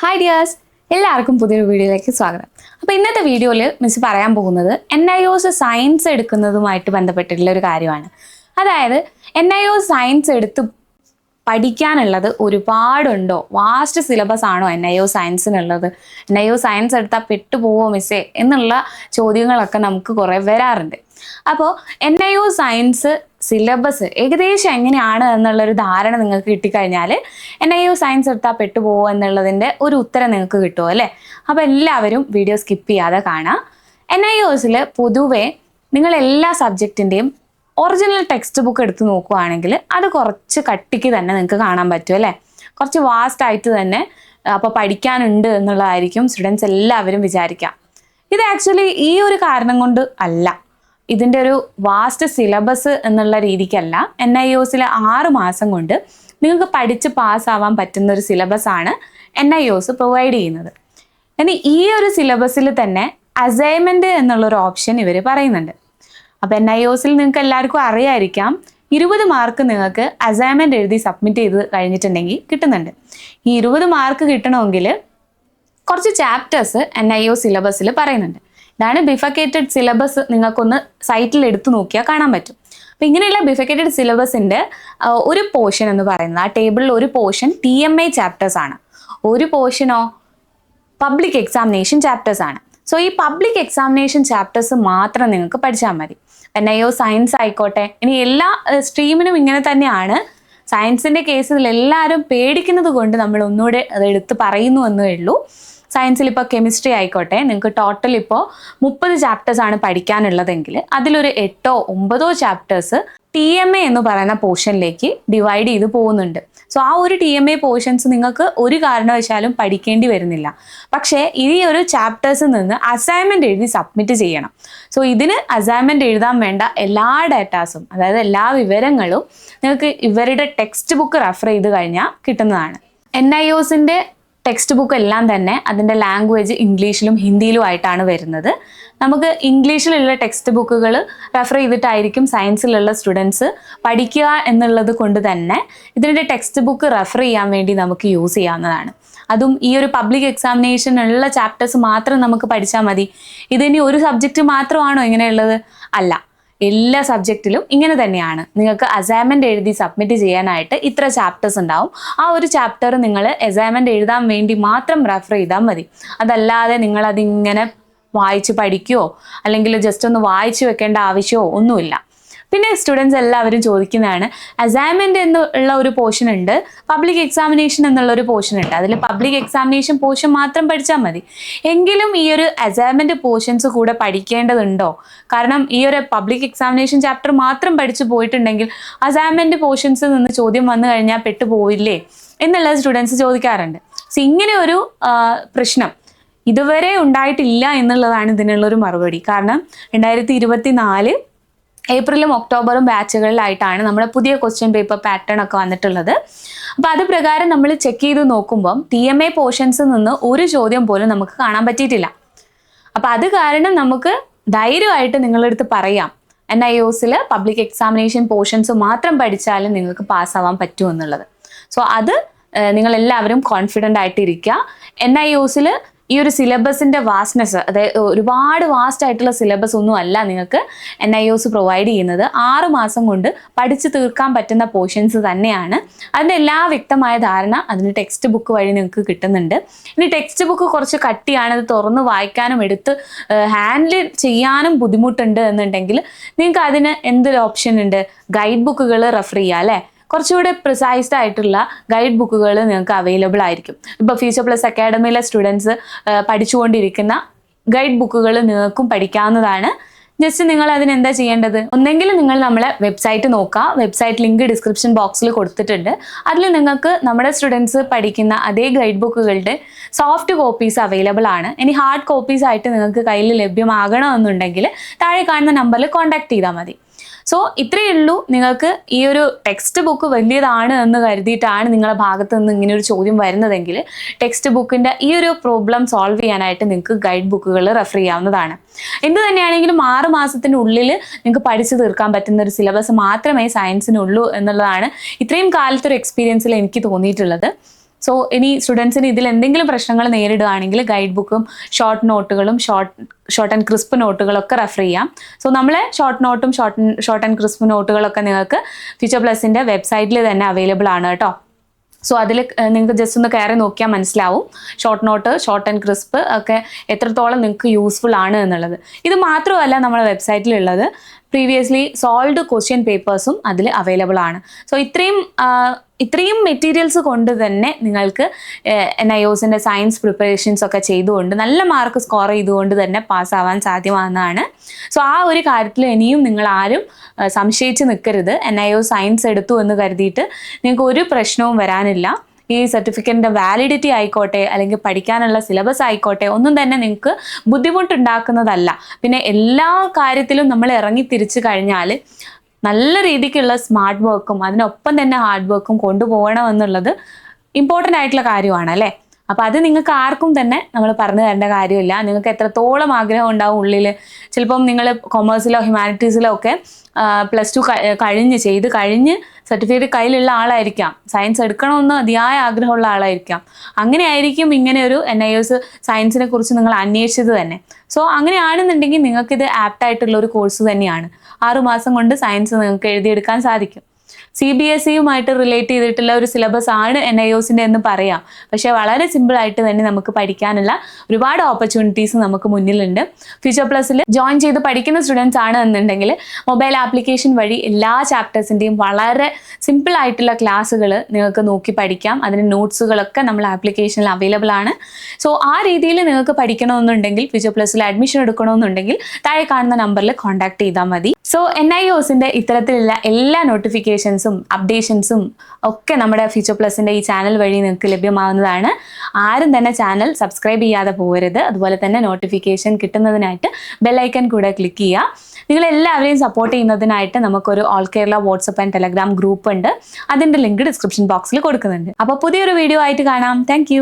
Hi dears എല്ലാവർക്കും പുതിയൊരു വീഡിയോയിലേക്ക് സ്വാഗതം. അപ്പോൾ ഇന്നത്തെ വീഡിയോയിൽ മിസ് പറയാൻ പോകുന്നത് N I O S science എടുക്കുന്നതുമായിട്ട് ബന്ധപ്പെട്ടിട്ടുള്ള ഒരു കാര്യമാണ്. അതായത് എൻ ഐ ഒ സയൻസ് എടുത്ത് പഠിക്കാനുള്ളത് ഒരുപാടുണ്ടോ? വാസ്റ്റ് സിലബസ് ആണോ എൻ ഐ ഒ സയൻസിനുള്ളത് എൻ ഐ ഒ സയൻസ് എടുത്താൽ പെട്ടുപോവോ മിസ്സേ എന്നുള്ള ചോദ്യങ്ങളൊക്കെ നമുക്ക് കുറേ വരാറുണ്ട്. അപ്പോൾ N I O science syllabus ഏകദേശം എങ്ങനെയാണ് എന്നുള്ളൊരു ധാരണ നിങ്ങൾക്ക് കിട്ടിക്കഴിഞ്ഞാൽ എൻ ഐ ഒ സയൻസ് എടുത്താൽ പെട്ടുപോകുമോ എന്നുള്ളതിന്റെ ഒരു ഉത്തരം നിങ്ങൾക്ക് കിട്ടുമോ അല്ലേ? അപ്പോൾ എല്ലാവരും വീഡിയോ സ്കിപ്പ് ചെയ്യാതെ കാണാം. എൻ ഐ ഒസിൽ പൊതുവേ നിങ്ങൾ എല്ലാ സബ്ജക്റ്റിന്റെയും ഒറിജിനൽ ടെക്സ്റ്റ് ബുക്ക് എടുത്ത് നോക്കുകയാണെങ്കിൽ അത് കുറച്ച് കട്ടിക്ക് തന്നെ നിങ്ങൾക്ക് കാണാൻ പറ്റും അല്ലേ? കുറച്ച് വാസ്റ്റ് ആയിട്ട് തന്നെ അപ്പോൾ പഠിക്കാനുണ്ട് എന്നുള്ളതായിരിക്കും സ്റ്റുഡൻസ് എല്ലാവരും വിചാരിക്കാം ഇത് ആക്ച്വലി ഈ ഒരു കാരണം കൊണ്ട് അല്ല. ഇതിന്റെ ഒരു വാസ്റ്റ് സിലബസ് എന്നുള്ള രീതിക്കല്ല. എൻ ഐ ഒസിലെ ആറ് മാസം കൊണ്ട് നിങ്ങൾക്ക് പഠിച്ച് പാസ്സാവാൻ പറ്റുന്ന ഒരു സിലബസാണ് N I O S provide ചെയ്യുന്നത്. ഇനി ഈ ഒരു സിലബസിൽ തന്നെ അസൈൻമെന്റ് എന്നുള്ളൊരു ഓപ്ഷൻ ഇവർ പറയുന്നുണ്ട്. അപ്പോൾ എൻ ഐ ഒസിൽ നിങ്ങൾക്ക് എല്ലാവർക്കും അറിയായിരിക്കാം. ഇരുപത് മാർക്ക് നിങ്ങൾക്ക് അസൈൻമെന്റ് എഴുതി സബ്മിറ്റ് ചെയ്ത് കഴിഞ്ഞിട്ടുണ്ടെങ്കിൽ കിട്ടുന്നുണ്ട്. ഈ ഇരുപത് മാർക്ക് കിട്ടണമെങ്കിൽ കുറച്ച് ചാപ്റ്റേഴ്സ് എൻ ഐ ഒ സിലബസിൽ പറയുന്നുണ്ട്. ഇതാണ് ബിഫക്കേറ്റഡ് സിലബസ് നിങ്ങൾക്കൊന്ന് സൈറ്റിൽ എടുത്തു നോക്കിയാൽ കാണാൻ പറ്റും. അപ്പം ഇങ്ങനെയുള്ള ബിഫക്കേറ്റഡ് സിലബസിന്റെ ഒരു പോർഷൻ എന്ന് പറയുന്നത് ആ ടേബിളിൽ ഒരു portion T M A chapters ആണ്. ഒരു പോർഷനോ പബ്ലിക് എക്സാമിനേഷൻ ചാപ്റ്റേഴ്സ് ആണ്. സോ ഈ പബ്ലിക് എക്സാമിനേഷൻ ചാപ്റ്റേഴ്സ് മാത്രം നിങ്ങൾക്ക് പഠിച്ചാൽ മതി. എൻ ഐ ഒ സയൻസ് ആയിക്കോട്ടെ. ഇനി എല്ലാ സ്ട്രീമിനും ഇങ്ങനെ തന്നെയാണ്. സയൻസിന്റെ കേസിൽ എല്ലാവരും പേടിക്കുന്നത് കൊണ്ട് നമ്മൾ ഒന്നുകൂടെ അത് എടുത്ത് പറയുന്നു എന്നേ ഉള്ളൂ. സയൻസിൽ ഇപ്പോൾ കെമിസ്ട്രി ആയിക്കോട്ടെ. നിങ്ങൾക്ക് ടോട്ടൽ ഇപ്പോൾ മുപ്പത് ചാപ്റ്റേഴ്സ് ആണ് പഠിക്കാനുള്ളതെങ്കിൽ അതിലൊരു എട്ടോ ഒമ്പതോ ചാപ്റ്റേഴ്സ് ടി എം എ എന്ന് പറയുന്ന പോർഷനിലേക്ക് ഡിവൈഡ് ചെയ്ത് പോകുന്നുണ്ട്. സോ ആ ഒരു ടി എം എ പോർഷൻസ് നിങ്ങൾക്ക് ഒരു കാരണവശാലും പഠിക്കേണ്ടി വരുന്നില്ല. പക്ഷേ ഈ ഒരു ചാപ്റ്റേഴ്സിൽ നിന്ന് അസൈൻമെന്റ് എഴുതി സബ്മിറ്റ് ചെയ്യണം. സോ ഇതിന് അസൈൻമെന്റ് എഴുതാൻ വേണ്ട എല്ലാ ഡാറ്റാസും അതായത് എല്ലാ വിവരങ്ങളും നിങ്ങൾക്ക് ഇവരുടെ ടെക്സ്റ്റ് ബുക്ക് റെഫർ ചെയ്ത് കഴിഞ്ഞാൽ കിട്ടുന്നതാണ്. എൻ ഐ ഒസിന്റെ ടെക്സ്റ്റ് ബുക്ക് എല്ലാം തന്നെ അതിന്റെ ലാംഗ്വേജ് ഇംഗ്ലീഷിലും ഹിന്ദിയിലും ആയിട്ടാണ് വരുന്നത്. നമുക്ക് ഇംഗ്ലീഷിലുള്ള ടെക്സ്റ്റ് ബുക്കുകൾ റെഫർ ചെയ്തിട്ടായിരിക്കും സയൻസിലുള്ള സ്റ്റുഡൻസ് പഠിക്കുക എന്നുള്ളത് കൊണ്ട് തന്നെ ഇതിന്റെ ടെക്സ്റ്റ് ബുക്ക് റെഫർ ചെയ്യാൻ വേണ്ടി നമുക്ക് യൂസ് ചെയ്യാവുന്നതാണ്. അതും ഈ ഒരു പബ്ലിക് എക്സാമിനേഷനുള്ള ചാപ്റ്റേഴ്സ് മാത്രം നമുക്ക് പഠിച്ചാൽ മതി. ഇതിനി ഒരു സബ്ജക്റ്റ് മാത്രമാണോ ഇങ്ങനെയുള്ളത്? അല്ല. എല്ലാ സബ്ജക്റ്റിലും ഇങ്ങനെ തന്നെയാണ്. നിങ്ങൾക്ക് അസൈൻമെന്റ് എഴുതി സബ്മിറ്റ് ചെയ്യാനായിട്ട് ഇത്ര ചാപ്റ്റേഴ്സ് ഉണ്ടാവും. ആ ഒരു ചാപ്റ്റർ നിങ്ങൾ അസൈൻമെന്റ് എഴുതാൻ വേണ്ടി മാത്രം റെഫർ ചെയ്താൽ മതി. അതല്ലാതെ നിങ്ങൾ അതിങ്ങനെ വായിച്ച് പഠിക്കുകയോ അല്ലെങ്കിൽ ജസ്റ്റ് ഒന്ന് വായിച്ചു വെക്കേണ്ട ആവശ്യമോ ഒന്നുമില്ല. പിന്നെ സ്റ്റുഡൻസ് എല്ലാവരും ചോദിക്കുന്നതാണ് അസൈൻമെന്റ് എന്നുള്ള ഒരു പോർഷൻ ഉണ്ട് പബ്ലിക് എക്സാമിനേഷൻ എന്നുള്ള ഒരു പോർഷൻ ഉണ്ട്. അതിൽ പബ്ലിക് എക്സാമിനേഷൻ പോർഷൻ മാത്രം പഠിച്ചാൽ മതി. എങ്കിലും ഈ ഒരു അസൈൻമെന്റ് പോർഷൻസ് കൂടെ പഠിക്കേണ്ടതുണ്ടോ? കാരണം ഈ ഒരു പബ്ലിക് എക്സാമിനേഷൻ ചാപ്റ്റർ മാത്രം പഠിച്ചു പോയിട്ടുണ്ടെങ്കിൽ അസൈൻമെന്റ് പോർഷൻസ് നിന്ന് ചോദ്യം വന്നു കഴിഞ്ഞാൽ പെട്ടുപോയില്ലേ? എന്നുള്ളത് സ്റ്റുഡൻസ് ചോദിക്കാറുണ്ട്. സോ ഇങ്ങനെ ഒരു പ്രശ്നം ഇതുവരെ ഉണ്ടായിട്ടില്ല എന്നുള്ളതാണ് ഇതിനുള്ളൊരു മറുപടി. കാരണം രണ്ടായിരത്തി ഇരുപത്തി നാല് ഏപ്രിലും ഒക്ടോബറും ബാച്ചുകളിലായിട്ടാണ് നമ്മുടെ പുതിയ ക്വസ്റ്റ്യൻ പേപ്പർ പാറ്റേൺ ഒക്കെ വന്നിട്ടുള്ളത്. അപ്പോൾ അത് പ്രകാരം നമ്മൾ ചെക്ക് ചെയ്ത് നോക്കുമ്പം ടി എം എ പോർഷൻസിൽ നിന്ന് ഒരു ചോദ്യം പോലും നമുക്ക് കാണാൻ പറ്റിയിട്ടില്ല. അപ്പോൾ അത് കാരണം നമുക്ക് ധൈര്യമായിട്ട് നിങ്ങളുടെ അടുത്ത് പറയാം എൻ ഐ ഒസിൽ പബ്ലിക് എക്സാമിനേഷൻ പോർഷൻസ് മാത്രം പഠിച്ചാലും നിങ്ങൾക്ക് പാസ്സാവാൻ പറ്റുമെന്നുള്ളത് സോ അത് നിങ്ങളെല്ലാവരും കോൺഫിഡന്റ് ആയിട്ടിരിക്കുക. എൻ ഐ ഒസിൽ ഈ ഒരു സിലബസിന്റെ വാസ്റ്റ്നെസ് അതായത് ഒരുപാട് വാസ്റ്റ് ആയിട്ടുള്ള സിലബസ് ഒന്നും അല്ല നിങ്ങൾക്ക് എൻ ഐ ഒസ് പ്രൊവൈഡ് ചെയ്യുന്നത്. ആറ് മാസം കൊണ്ട് പഠിച്ചു തീർക്കാൻ പറ്റുന്ന പോർഷൻസ് തന്നെയാണ്. അതിന്റെ എല്ലാ വ്യക്തമായ ധാരണ അതിന് ടെക്സ്റ്റ് ബുക്ക് വഴി നിങ്ങൾക്ക് കിട്ടുന്നുണ്ട്. ഇനി ടെക്സ്റ്റ് ബുക്ക് കുറച്ച് കട്ടിയാണ് അത് തുറന്ന് വായിക്കാനും എടുത്ത് ഹാൻഡിൽ ചെയ്യാനും ബുദ്ധിമുട്ടുണ്ട് എന്നുണ്ടെങ്കിൽ നിങ്ങൾക്ക് അതിന് എന്തൊരു ഓപ്ഷൻ ഉണ്ട്? ഗൈഡ് ബുക്കുകൾ റെഫർ ചെയ്യുക അല്ലേ? കുറച്ചുകൂടെ പ്രിസൈസ്ഡ് ആയിട്ടുള്ള ഗൈഡ് ബുക്കുകൾ നിങ്ങൾക്ക് അവൈലബിൾ ആയിരിക്കും. ഇപ്പോൾ ഫ്യൂച്ചർ പ്ലസ് അക്കാഡമിയിലെ സ്റ്റുഡൻസ് പഠിച്ചുകൊണ്ടിരിക്കുന്ന ഗൈഡ് ബുക്കുകൾ നിങ്ങൾക്കും പഠിക്കാവുന്നതാണ്. ജസ്റ്റ് നിങ്ങൾ അതിന് എന്താ ചെയ്യേണ്ടത്? ഒന്നെങ്കിൽ നിങ്ങൾ നമ്മളെ വെബ്സൈറ്റ് നോക്കുക. വെബ്സൈറ്റ് ലിങ്ക് ഡിസ്ക്രിപ്ഷൻ ബോക്സിൽ കൊടുത്തിട്ടുണ്ട്. അതിൽ നിങ്ങൾക്ക് നമ്മുടെ സ്റ്റുഡൻസ് പഠിക്കുന്ന അതേ ഗൈഡ് ബുക്കുകളുടെ സോഫ്റ്റ് കോപ്പീസ് അവൈലബിൾ ആണ്. ഇനി ഹാർഡ് കോപ്പീസ് ആയിട്ട് നിങ്ങൾക്ക് കയ്യിൽ ലഭ്യമാകണമെന്നുണ്ടെങ്കിൽ താഴെ കാണുന്ന നമ്പറിൽ കോൺടാക്ട് ചെയ്താൽ മതി. സോ ഇത്രയേ ഉള്ളൂ. നിങ്ങൾക്ക് ഈ ഒരു ടെക്സ്റ്റ് ബുക്ക് വലിയതാണ് എന്ന് കരുതിയിട്ടാണ് നിങ്ങളുടെ ഭാഗത്ത് നിന്ന് ഇങ്ങനെ ഒരു ചോദ്യം വരുന്നതെങ്കിൽ ടെക്സ്റ്റ് ബുക്കിന്റെ ഈ ഒരു പ്രോബ്ലം സോൾവ് ചെയ്യാനായിട്ട് നിങ്ങൾക്ക് ഗൈഡ് ബുക്കുകൾ റെഫർ ചെയ്യാവുന്നതാണ്. എന്ത് തന്നെയാണെങ്കിലും ആറ് മാസത്തിന്റെ ഉള്ളിൽ നിങ്ങൾക്ക് പഠിച്ചു തീർക്കാൻ പറ്റുന്ന ഒരു സിലബസ് മാത്രമേ സയൻസിനുള്ളൂ എന്നുള്ളതാണ് ഇത്രയും കാലത്തൊരു എക്സ്പീരിയൻസിൽ എനിക്ക് തോന്നിയിട്ടുള്ളത്. സോ ഇനി സ്റ്റുഡൻസിന് ഇതിൽ എന്തെങ്കിലും പ്രശ്നങ്ങൾ നേരിടുകയാണെങ്കിൽ ഗൈഡ് ബുക്കും ഷോർട്ട് നോട്ടുകളും ഷോർട്ട് ഷോർട്ട് ആൻഡ് ക്രിസ്പ് നോട്ടുകളൊക്കെ റെഫർ ചെയ്യാം. സോ നമ്മളെ ഷോർട്ട് നോട്ടും ഷോർട്ട് ഷോർട്ട് ആൻഡ് ക്രിസ്പ് നോട്ടുകളൊക്കെ നിങ്ങൾക്ക് ഫ്യൂച്ചർ പ്ലസിന്റെ വെബ്സൈറ്റിൽ തന്നെ അവൈലബിൾ ആണ് കേട്ടോ. സോ അതിൽ നിങ്ങൾക്ക് ജസ്റ്റ് ഒന്ന് കയറി നോക്കിയാൽ മനസ്സിലാവും. Short note short and crisp ഒക്കെ എത്രത്തോളം നിങ്ങൾക്ക് യൂസ്ഫുൾ ആണ് എന്നുള്ളത്. ഇത് മാത്രമല്ല നമ്മുടെ വെബ്സൈറ്റിലുള്ളത് പ്രീവിയസ്ലി സോൾവ്ഡ് ക്വസ്റ്റ്യൻ പേപ്പേഴ്സും അതിൽ അവൈലബിൾ ആണ്. സോ ഇത്രയും ഇത്രയും മെറ്റീരിയൽസ് കൊണ്ട് തന്നെ നിങ്ങൾക്ക് എൻ ഐ ഒസിന്റെ സയൻസ് പ്രിപ്പറേഷൻസ് ഒക്കെ ചെയ്തുകൊണ്ട് നല്ല മാർക്ക് സ്കോർ ചെയ്തുകൊണ്ട് തന്നെ പാസ്സാവാൻ സാധ്യമാകുന്നതാണ് സോ ആ ഒരു കാര്യത്തിൽ ഇനിയും നിങ്ങൾ ആരും സംശയിച്ച് നിൽക്കരുത്. എൻ ഐ ഒ സയൻസ് എടുത്തു എന്ന് കരുതിയിട്ട് നിങ്ങൾക്ക് ഒരു പ്രശ്നവും വരാനില്ല. ഈ സർട്ടിഫിക്കറ്റിന്റെ വാലിഡിറ്റി ആയിക്കോട്ടെ അല്ലെങ്കിൽ പഠിക്കാനുള്ള സിലബസ് ആയിക്കോട്ടെ ഒന്നും തന്നെ നിങ്ങൾക്ക് ബുദ്ധിമുട്ടുണ്ടാക്കുന്നതല്ല. പിന്നെ എല്ലാ കാര്യത്തിലും നമ്മൾ ഇറങ്ങി തിരിച്ചു കഴിഞ്ഞാൽ നല്ല രീതിക്കുള്ള സ്മാർട്ട് വർക്കും അതിനൊപ്പം തന്നെ ഹാർഡ് വർക്കും കൊണ്ടുപോകണമെന്നുള്ളത് ഇമ്പോർട്ടന്റ് ആയിട്ടുള്ള കാര്യമാണ് അല്ലേ? അപ്പോൾ അത് നിങ്ങൾക്ക് ആർക്കും തന്നെ നമ്മൾ പറഞ്ഞു തരേണ്ട കാര്യമില്ല. നിങ്ങൾക്ക് എത്രത്തോളം ആഗ്രഹം ഉണ്ടാവും ഉള്ളിൽ ചിലപ്പം നിങ്ങൾ കൊമേഴ്സിലോ ഹ്യൂമാനിറ്റീസിലോ ഒക്കെ പ്ലസ് ടു കഴിഞ്ഞ് ചെയ്ത് കഴിഞ്ഞ് സർട്ടിഫിക്കറ്റ് കയ്യിലുള്ള ആളായിരിക്കാം. സയൻസ് എടുക്കണമെന്ന് അതിയായ ആഗ്രഹമുള്ള ആളായിരിക്കാം. അങ്ങനെ ആയിരിക്കും ഇങ്ങനെ ഒരു എൻ ഐ എസ് സയൻസിനെ കുറിച്ച് നിങ്ങൾ അന്വേഷിച്ചത് തന്നെ. സോ അങ്ങനെയാണെന്നുണ്ടെങ്കിൽ നിങ്ങൾക്കിത് ആപ്റ്റായിട്ടുള്ള ഒരു കോഴ്സ് തന്നെയാണ്. ആറുമാസം കൊണ്ട് സയൻസ് നിങ്ങൾക്ക് എഴുതിയെടുക്കാൻ സാധിക്കും. സി ബി എസ് സിയുമായിട്ട് റിലേറ്റ് ചെയ്തിട്ടുള്ള ഒരു സിലബസ് ആണ് എൻ ഐ ഒസിന്റെ എന്ന് പറയാം. പക്ഷേ വളരെ സിമ്പിളായിട്ട് തന്നെ നമുക്ക് പഠിക്കാനുള്ള ഒരുപാട് ഓപ്പർച്യൂണിറ്റീസ് നമുക്ക് മുന്നിലുണ്ട്. ഫ്യൂച്ചർ പ്ലസ്സിൽ ജോയിൻ ചെയ്ത് പഠിക്കുന്ന സ്റ്റുഡൻസ് ആണ് എന്നുണ്ടെങ്കിൽ മൊബൈൽ ആപ്ലിക്കേഷൻ വഴി എല്ലാ ചാപ്റ്റേഴ്സിന്റെയും വളരെ സിമ്പിൾ ആയിട്ടുള്ള ക്ലാസ്സുകൾ നിങ്ങൾക്ക് നോക്കി പഠിക്കാം. അതിന് നോട്ട്സുകളൊക്കെ നമ്മൾ ആപ്ലിക്കേഷനിൽ അവൈലബിൾ ആണ്. സോ ആ രീതിയിൽ നിങ്ങൾക്ക് പഠിക്കണമെന്നുണ്ടെങ്കിൽ ഫ്യൂച്ചർ പ്ലസ്സിൽ അഡ്മിഷൻ എടുക്കണമെന്നുണ്ടെങ്കിൽ താഴെ കാണുന്ന നമ്പറിൽ കോൺടാക്ട് ചെയ്താൽ മതി. സോ എൻ ഐ ഒസിന്റെ ഇത്തരത്തിലുള്ള എല്ലാ നോട്ടിഫിക്കേഷൻസും അപ്ഡേഷൻസും ഒക്കെ നമ്മുടെ ഫ്യൂച്ചർ പ്ലസിന്റെ ഈ ചാനൽ വഴി നിങ്ങൾക്ക് ലഭ്യമാവുന്നതാണ്. ആരും തന്നെ ചാനൽ സബ്സ്ക്രൈബ് ചെയ്യാതെ പോകരുത്. അതുപോലെ തന്നെ നോട്ടിഫിക്കേഷൻ കിട്ടുന്നതിനായിട്ട് ബെല്ലൈക്കൺ കൂടെ ക്ലിക്ക് ചെയ്യുക. നിങ്ങൾ എല്ലാവരെയും സപ്പോർട്ട് ചെയ്യുന്നതിനായിട്ട് നമുക്കൊരു all Kerala WhatsApp and Telegram group ഉണ്ട്. അതിന്റെ ലിങ്ക് ഡിസ്ക്രിപ്ഷൻ ബോക്സിൽ കൊടുക്കുന്നുണ്ട്. അപ്പോൾ പുതിയൊരു വീഡിയോ ആയിട്ട് കാണാം. താങ്ക്